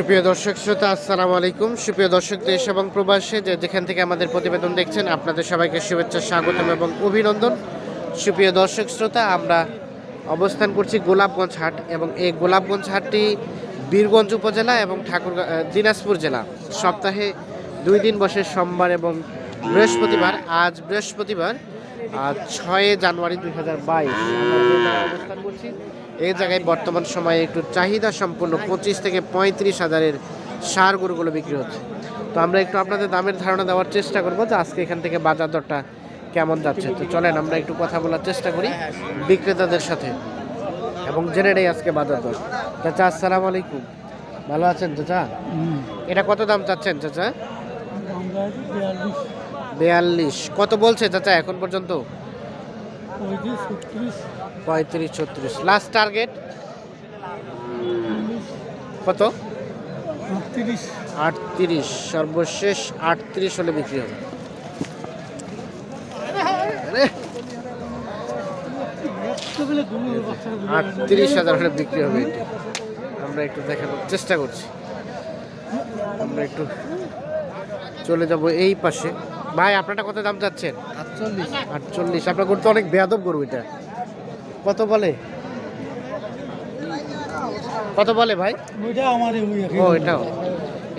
সুপ্রিয় দর্শক শ্রোতা, আসসালামু আলাইকুম। সুপ্রিয় দর্শক, দেশ এবং প্রবাসে যে যেখান থেকে আমাদের প্রতিবেদন দেখছেন, আপনাদের সবাইকে শুভেচ্ছা, স্বাগতম এবং অভিনন্দন। সুপ্রিয় দর্শক শ্রোতা, আমরা অবস্থান করছি গোলাপগঞ্জ হাট এবং এই গোলাপগঞ্জ হাটটি বীরগঞ্জ উপজেলা এবং ঠাকুর দিনাজপুর জেলা। সপ্তাহে দুই দিন বসে সোমবার এবং বৃহস্পতিবার, আজ বৃহস্পতিবার ছয় জানুয়ারি দুই হাজার বাইশ। অবস্থান করছি এই জায়গায় বর্তমান সময়ে একটু চাহিদা সম্পূর্ণ পঁচিশ থেকে পঁয়ত্রিশ হাজারের সার গরুগুলো বিক্রি হচ্ছে। তো আমরা একটু আপনাদের দামের ধারণা দেওয়ার চেষ্টা করব যে আজকে এখান থেকে বাজার দরটা কেমন যাচ্ছে। তো চলেন আমরা একটু কথা বলার চেষ্টা করি বিক্রেতাদের সাথে এবং জেনে নেই আজকে বাজার দর চাচা, আসসালামু আলাইকুম। ভালো আছেন চাচা? এটা কত দাম চাচ্ছেন চাচা? বিয়াল্লিশ। কত বলছে চাচা এখন পর্যন্ত? পঁয়ত্রিশ ছত্রিশ। লাস্ট টার্গেট কত? আটত্রিশ। সর্বশেষ আটত্রিশ হলে বিক্রি হবে। আটত্রিশ হাজার হলে বিক্রি হবে এটি। আমরা একটু দেখানোর চেষ্টা করছি। আমরা একটু চলে যাব এই পাশে। ভাই আপনারটা কত দাম চাচ্ছেন? আটচল্লিশ। আপনার গরু তো অনেক বেয়াদব গরু এটা। কত বলে? কত বলে ভাই? ও এটাও।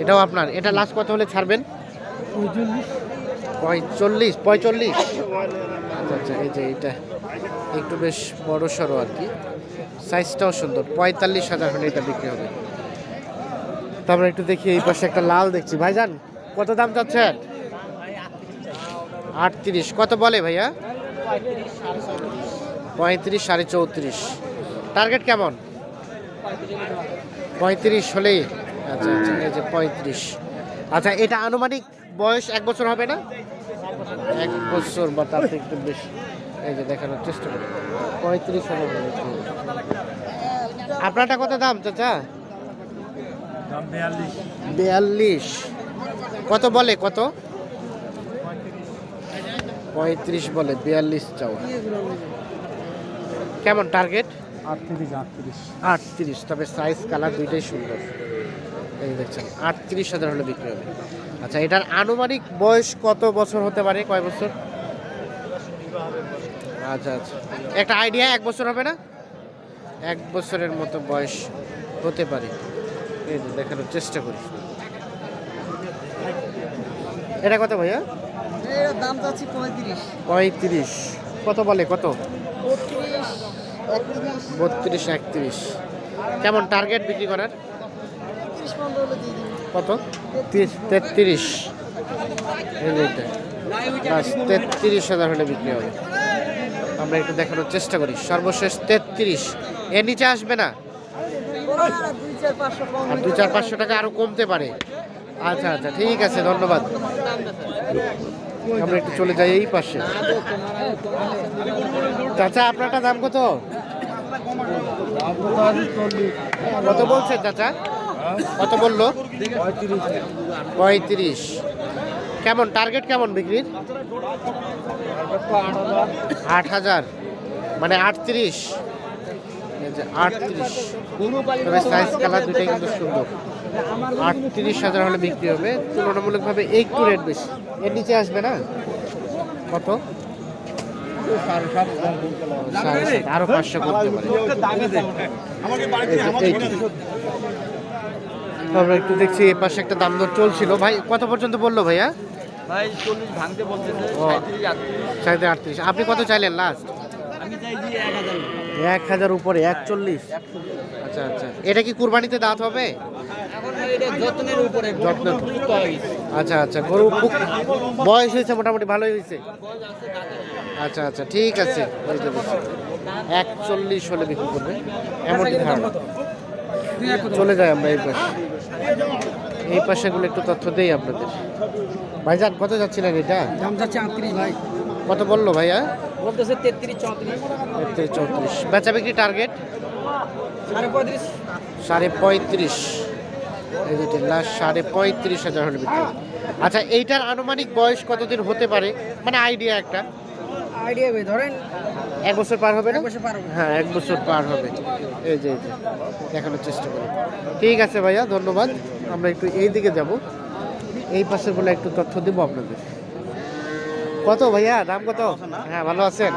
এটাও আপনার। এটা লাস্ট কত হলে ছাড়বেন? পঁয়চল্লিশ পঁয়চল্লিশ আচ্ছা আচ্ছা এই যে এটা একটু বেশ বড় সড়ো আর কি। সাইজটাও সুন্দর। পঁয়তাল্লিশ হাজার হলে এটা বিক্রি হবে। তারপরে একটু দেখি এই পাশে একটা লাল দেখছি। ভাইজান কত দাম চাচ্ছেন? আটত্রিশ। কত বলে ভাইয়া? পঁয়ত্রিশ সাড়ে চৌত্রিশ। টার্গেট কেমন? পঁয়ত্রিশ হলেই। আচ্ছা আচ্ছা এই যে পঁয়ত্রিশ। আচ্ছা এটা আনুমানিক বয়স এক বছর হবে না? এক বছর বা তার থেকে একটু বেশি। এই যে দেখানোর চেষ্টা করি। পঁয়ত্রিশ হবে। আপনারটা কত দাম চাচা? বিয়াল্লিশ। কত বলে কত? পঁয়ত্রিশ। বলে বিয়াল্লিশ চাও কেমন টার্গেট আটত্রিশ আটত্রিশ। আটত্রিশ তবে সাইজ কালার দুইটাই সুন্দর। এই দেখছেন আটত্রিশ হাজার হলে বিক্রি হবে। আচ্ছা এটার আনুমানিক বয়স কত বছর হতে পারে? কয় বছর? আচ্ছা আচ্ছা। একটা আইডিয়া এক বছর হবে না? এক বছরের মতো বয়স হতে পারে। এই যে দেখানোর চেষ্টা করি। এটা কত ভাইয়া? এর দাম চাচ্ছি পঁয়ত্রিশ। পঁয়ত্রিশ। কত বলে কত? বত্রিশ একত্রিশ। কেমন টার্গেট বিক্রি করার? কত? তিরিশ তেত্রিশ। বাস তেত্রিশ হাজার হলে বিক্রি হবে। আমরা একটু দেখানোর চেষ্টা করি। সর্বশেষ তেত্রিশ। এর নিচে আসবে না? আর দু চার পাঁচশো টাকা আরও কমতে পারে। আচ্ছা আচ্ছা ঠিক আছে ধন্যবাদ। আমরা একটু চলে যাই এই পাশে। চাচা আপনারটা দাম কত? কত বলছেন চাচা? কত বলল? পঁয়ত্রিশ। কেমন টার্গেট কেমন বিক্রির? আট হাজার। মানে আটত্রিশ। আটত্রিশ। তবে সাইজ কালার দুটাই কিন্তু সুন্দর। আটত্রিশ হাজার হলে বিক্রি হবে। তুলনামূলকভাবে একটু রেট বেশি। এর নিচে আসবে না? কত? আরও পাঁচশো করতে পারে। আমরা একটু দেখছি এ পাশে একটা দাম দর চলছিল। ভাই কত পর্যন্ত বলল ভাইয়া? ভাই চল্লিশ ভাঙতে বলতেছে। সাঁত্রিশ আটত্রিশ। আপনি কত চাইলেন লাস্ট আমি চাইছি এক হাজার এক হাজার উপরে একচল্লিশ? আচ্ছা আচ্ছা। এটা কি কুরবানিতে দাঁত হবে? যত্নের উপরে আচ্ছা আচ্ছা গরু খুব বয়স হয়েছে মোটামুটি ভালোই হয়েছে। আচ্ছা আচ্ছা ঠিক আছে। একচল্লিশ হলে বিক্রি করবে এমনই ধারণা। চলে যাই আমরা এই পাশে। এই পাশেগুলো একটু তথ্য দেই আপনাদের। ভাই ভাইজান কত যাচ্ছিলেন এটা? দাম যাচ্ছে আটত্রিশ ভাই। কত বলল ভাইয়া? বলতেছে তেত্রিশ চৌত্রিশ। তেত্রিশ চৌত্রিশ। বেচা বিক্রি টার্গেট সাড়ে পঁয়ত্রিশ। সাড়ে পঁয়ত্রিশ। এই সাড়ে পঁয়ত্রিশ হাজার হলে বিক্রি আচ্ছা এইটার আনুমানিক বয়স কতদিন হতে পারে? মানে আইডিয়া একটা। আইডিয়া ধরেন এক বছর পার হবে না? বছর পার হবে। হ্যাঁ এক বছর পার হবে। এই যে এই যে দেখানোর চেষ্টা করি। ঠিক আছে ভাইয়া ধন্যবাদ। আমরা একটু এই দিকে যাব। এই পাশের বলে একটু তথ্য দেবো আপনাদের। কত ভাইয়া? দাম কত? হ্যাঁ ভালো আছেন?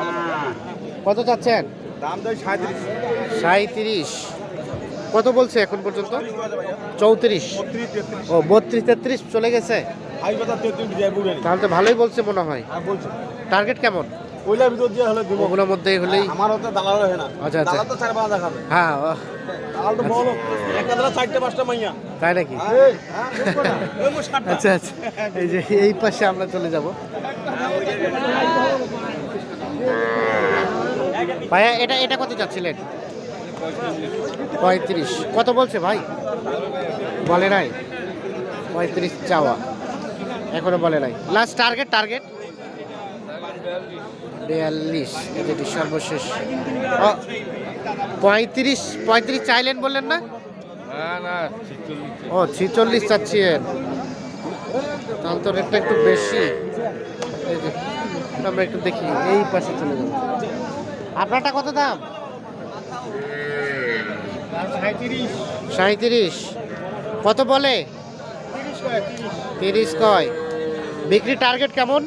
কত চাচ্ছেন? দাম তো সাঁত্রিশ। সাঁত্রিশ। কত বলছে এখন পর্যন্ত? চৌত্রিশ। ও বত্রিশ তেত্রিশ চলে গেছে? তাহলে তো ভালোই বলছে মনে হয়। টার্গেট কেমন? ভিতর হলে মধ্যেই হলেই আচ্ছা, আচ্ছা। তো চারটে পাঁচটা মাইয়া নাকি? হ্যাঁ, বুঝব না? ওই মোট ষাটটা। আচ্ছা আচ্ছা। এই যে এই পাশে আমরা চলে যাব। ভাইয়া এটা এটা কত যাচ্ছিলেন পঁয়ত্রিশ। কত বলছে ভাই? বলে নাই। পঁয়ত্রিশ চাওয়া। এখনও বলে নাই। লাস্ট টার্গেট টার্গেট বিয়াল্লিশ। এটি সর্বশেষ? পঁয়ত্রিশ পঁয়ত্রিশ চাইলেন বললেন না? ও, ছিচল্লিশ চাচ্ছেন তাহলে তো রেটটা একটু বেশি। আমরা একটু দেখি, এই পাশে চলে যাব। আপনারটা কত দাম? সাঁত্রিশ কত বলে? তিরিশ কয় বিক্রি টার্গেট কেমন?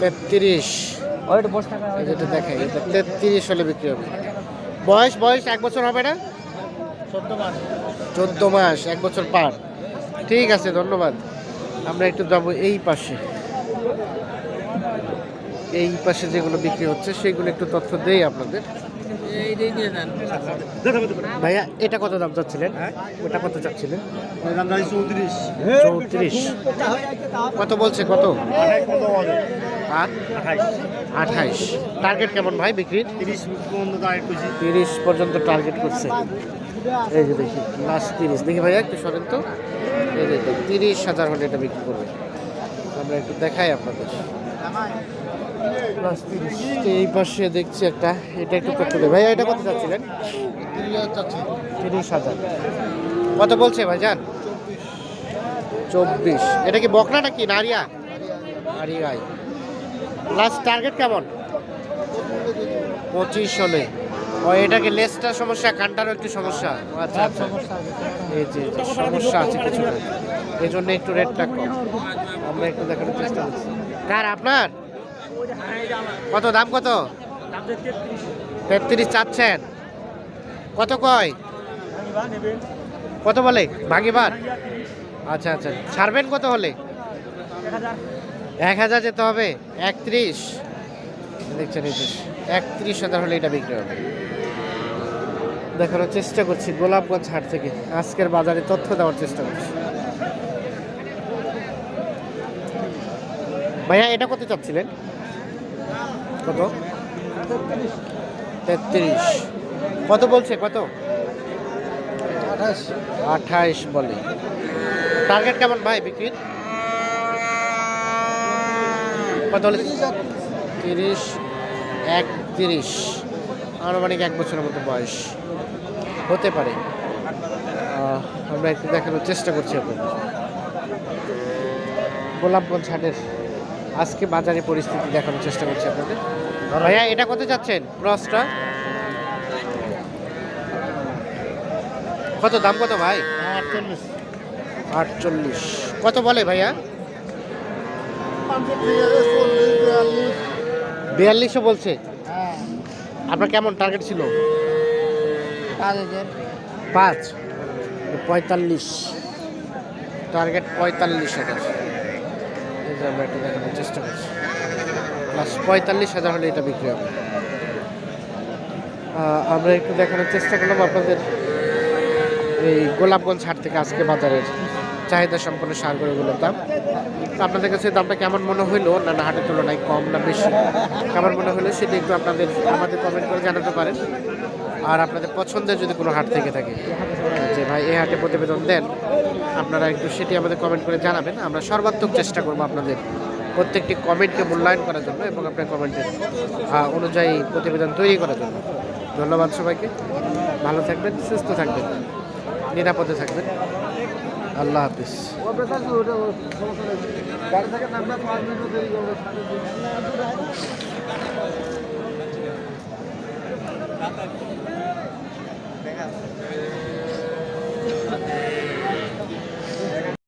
তেত্রিশ। যেটা দেখাই তেত্রিশ হলে বিক্রি হবে। বয়স বয়স এক বছর হবে না? চোদ্দ মাস এক বছর পার। ঠিক আছে ধন্যবাদ। আমরা একটু যাব এই পাশে। এই পাশে যেগুলো বিক্রি হচ্ছে সেগুলো একটু তথ্য দেই আপনাদের। ভাইয়া এটা কত দাম চাচ্ছিলেন? ওটা কত চাচ্ছিলেন? চৌত্রিশ। চৌত্রিশ। কত বলছে কত? আঠাইশ টার্গেট কেমন ভাই বিক্রির? করছি তিরিশ পর্যন্ত টার্গেট করছে। এই যে দেখি লাস্ট তিরিশ। দেখি ভাইয়া একটু সরেন তো। এই যে তিরিশ হাজার হলে এটা বিক্রি করবে। আমরা একটু দেখাই আপনাদের। এই পাশে দেখছি একটা, এটা একটু করতে দেবে ভাইয়া, এটা কত চাচ্ছিলেন? তিরিশ হাজার। কত বলছে ভাইজান? চব্বিশ। এটা কি বকনা নাকি নারিয়া? নারিয়াই। লাস্ট টার্গেট কেমন? পঁচিশ হলে। ও এটাকে লেসটার সমস্যা, কানটারও একটু সমস্যা? আচ্ছা আচ্ছা। এই যে সমস্যা আছে কিছুটা এই জন্য একটু রেটটা কম। আমরা একটু দেখানোর চেষ্টা করছি। কার আপনার? কত, দাম কত? তেত্রিশ চাচ্ছেন। কত কয়? কত বলে? ভাঙিবার আচ্ছা আচ্ছা। ছাড়বেন কত হলে? এক হাজার যেতে হবে। একত্রিশ। দেখছেন একত্রিশ হাজার হলে এটা বিক্রি হবে। দেখানোর চেষ্টা করছি। গোলাপগঞ্জ হাট থেকে আজকের বাজারে তথ্য দেওয়ার চেষ্টা করছি। ভাইয়া এটা কত চাচ্ছিলেন? কত? তেত্রিশ। কত বলছে কত? আঠাশ। বলে। টার্গেট কেমন ভাই বিক্রির? কত হলে? তিরিশ একত্রিশ আনুমানিক এক বছরের মতো বয়স। হতে পারে। আমরা একটু দেখানোর চেষ্টা করছি আপনাদের। গোলাপগঞ্জ হাটের আজকে বাজারে পরিস্থিতি দেখানোর চেষ্টা করছি আপনাদের। ভাইয়া এটা কত যাচ্ছেন? ক্রসটা? কত দাম কত ভাই? আটচল্লিশ। আটচল্লিশ। কত বলে ভাইয়া? বিয়াল্লিশও বলছে। হ্যাঁ। আপনার কেমন টার্গেট ছিল? পাঁচ পঁয়তাল্লিশ। টার্গেট পঁয়তাল্লিশ হাজার। যে আমরা একটু দেখানোর চেষ্টা করছি। প্লাস পঁয়তাল্লিশ হাজার হলে এটা বিক্রি হবে। আমরা একটু দেখানোর চেষ্টা করলাম আপনাদের এই গোলাপগঞ্জ হাট থেকে আজকে বাজারের চাহিদা সম্পন্ন সারগুলোগুলোর দাম। আপনাদের কাছে দামটা কেমন মনে হইল? না হাটের তুলনায় কম না বেশি? কেমন মনে হলো সেটা একটু আপনাদের আমাদের কমেন্ট করে জানাতে পারেন। আর আপনাদের পছন্দের যদি কোনো হাট থেকে থাকে ভাই এ হাটে প্রতিবেদন দেন। আপনারা একটু সেটি আমাদের কমেন্ট করে জানাবেন। আমরা সর্বাত্মক চেষ্টা করব আপনাদের প্রত্যেকটি কমেন্টকে মূল্যায়ন করার জন্য এবং আপনার কমেন্টের অনুযায়ী প্রতিবেদন তৈরি করার জন্য। ধন্যবাদ সবাইকে। ভালো থাকবেন, সুস্থ থাকবেন, নিরাপদে থাকবেন। আল্লাহ হাফিজ।